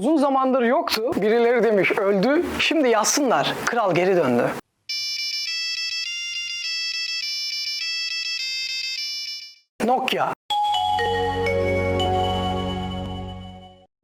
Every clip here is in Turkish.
Uzun zamandır yoktu. Birileri demiş öldü. Şimdi yazsınlar. Kral geri döndü. Nokia.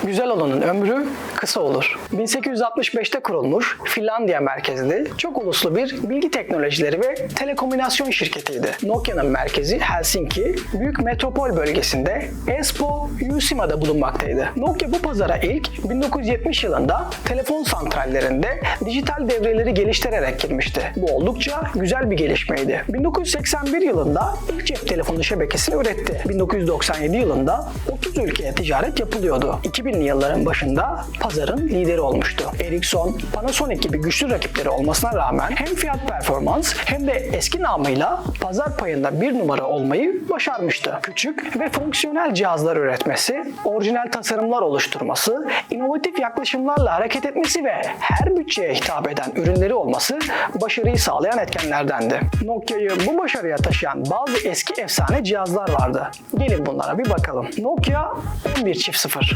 Güzel olanın ömrü kısa olur. 1865'te kurulmuş Finlandiya merkezli çok uluslu bir bilgi teknolojileri ve telekomünikasyon şirketiydi. Nokia'nın merkezi Helsinki, büyük metropol bölgesinde Espoo, Uusima'da bulunmaktaydı. Nokia bu pazara ilk 1970 yılında telefon santrallerinde dijital devreleri geliştirerek girmişti. Bu oldukça güzel bir gelişmeydi. 1981 yılında ilk cep telefonu şebekesini üretti. 1997 yılında 30 ülkeye ticaret yapılıyordu. 2000'li yılların başında pazarın lideri olmuştu. Ericsson, Panasonic gibi güçlü rakipleri olmasına rağmen hem fiyat performans hem de eski namıyla pazar payında bir numara olmayı başarmıştı. Küçük ve fonksiyonel cihazlar üretmesi, orijinal tasarımlar oluşturması, inovatif yaklaşımlarla hareket etmesi ve her bütçeye hitap eden ürünleri olması başarıyı sağlayan etkenlerdendi. Nokia'yı bu başarıya taşıyan bazı eski efsane cihazlar vardı. Gelin bunlara bir bakalım. Nokia 11.0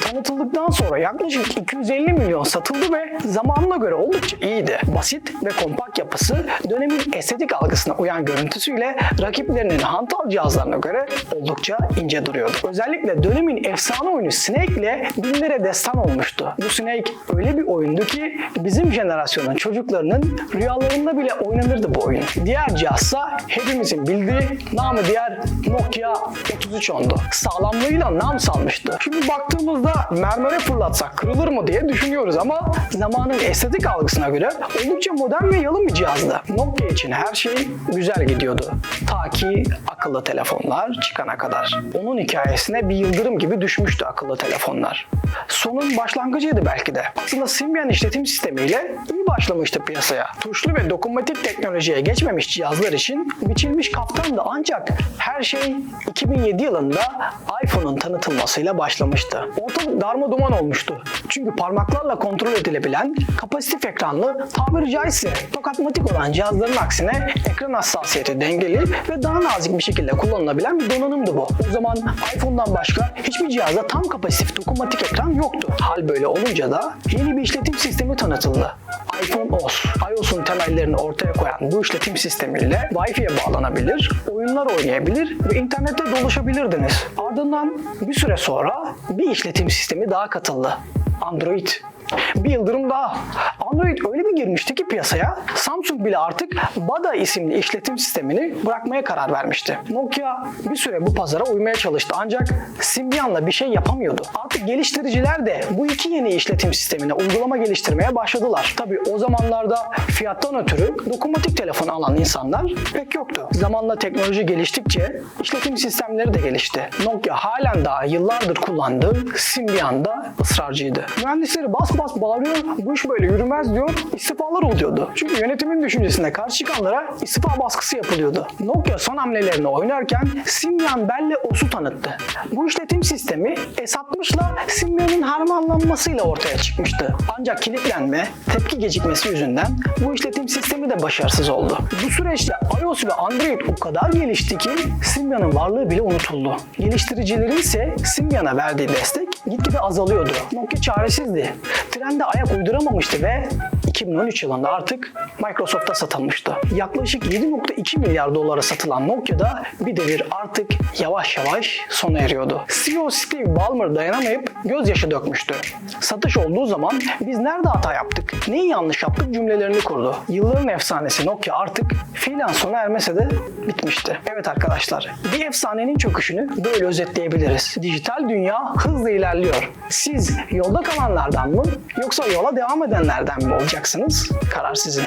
Tanıtıldıktan sonra yaklaşık 250 milyon satıldı ve zamanına göre oldukça iyiydi. Basit ve kompakt yapısı dönemin estetik algısına uyan görüntüsüyle rakiplerinin hantal cihazlarına göre oldukça ince duruyordu. Özellikle dönemin efsane oyunu Snake ile binlere destan olmuştu. Bu Snake öyle bir oyundu ki bizim jenerasyonun çocuklarının rüyalarında bile oynanırdı bu oyun. Diğer cihazsa hepimizin bildiği namı diğer Nokia 3310'du. Sağlamlığıyla nam salmıştı. Şimdi baktığımızda mermere fırlatsak kırılır mı diye düşünüyoruz ama zamanın estetik algısına göre oldukça modern ve yalın bir cihazdı. Nokia için her şey güzel gidiyordu. Ta ki akıllı telefonlar çıkana kadar. Onun hikayesine bir yıldırım gibi düşmüştü akıllı telefonlar. Sonun başlangıcıydı belki de. Aslında Symbian işletim sistemiyle iyi başlamıştı piyasaya. Tuşlu ve dokunmatik teknolojiye geçmemiş cihazlar için biçilmiş kaftandı ancak her şey 2007 yılında iPhone'un tanıtılmasıyla başlamıştı. Ortalık darma duman olmuştu. Çünkü parmaklarla kontrol edilebilen kapasitif ekranlı tabiri caizse tokatmatik olan cihazların aksine ekran hassasiyeti dengeli ve daha nazik bir şekilde kullanılabilen bir donanımdı bu. O zaman iPhone'dan başka hiçbir cihazda tam kapasitif dokunmatik ekran yoktu. Hal böyle olunca da yeni bir işletim sistemi tanıtıldı. iPhone OS. iOS'un temellerini ortaya koyan bu işletim sistemiyle Wi-Fi'ye bağlanabilir, oyunlar oynayabilir ve internette dolaşabilirdiniz. Ardından bir süre sonra bir işletim sistemi daha katıldı. Android. Bir yıldırım daha. Android öyle bir girmişti ki piyasaya Samsung bile artık Bada isimli işletim sistemini bırakmaya karar vermişti. Nokia bir süre bu pazara uymaya çalıştı ancak Symbian'la bir şey yapamıyordu. Artık geliştiriciler de bu iki yeni işletim sistemine uygulama geliştirmeye başladılar. Tabi o zamanlarda fiyattan ötürü dokunmatik telefon alan insanlar pek yoktu. Zamanla teknoloji geliştikçe işletim sistemleri de gelişti. Nokia halen daha yıllardır kullandığı Symbian'da ısrarcıydı. Mühendisleri bas bas bağırıyor, bu iş böyle yürümez diyor, istifalar oluyordu. Çünkü yönetimin düşüncesine karşı çıkanlara istifa baskısı yapılıyordu. Nokia son hamlelerini oynarken Symbian Bell'le OS'u tanıttı. Bu işletim sistemi S60'la Symbian'ın harmanlanmasıyla ortaya çıkmıştı. Ancak kilitlenme, tepki gecikmesi yüzünden bu işletim sistemi de başarısız oldu. Bu süreçte iOS ve Android o kadar gelişti ki Symbian'ın varlığı bile unutuldu. Geliştiricilerin ise Symbian'a verdiği destek gitgide azalıyordu. Nokia çaresizdi. Trende ayak uyduramamıştı ve 2013 yılında artık Microsoft'a satılmıştı. Yaklaşık 7.2 milyar dolara satılan Nokia'da bir devir artık yavaş yavaş sona eriyordu. CEO Steve Ballmer dayanamayıp gözyaşı dökmüştü. Satış olduğu zaman biz nerede hata yaptık, neyi yanlış yaptık cümlelerini kurdu. Yılların efsanesi Nokia artık fiilen sona ermese de bitmişti. Evet arkadaşlar, bir efsanenin çöküşünü böyle özetleyebiliriz. Dijital dünya hızla ilerliyor. Siz yolda kalanlardan mı yoksa yola devam edenlerden mi olacaksınız? Karar sizin.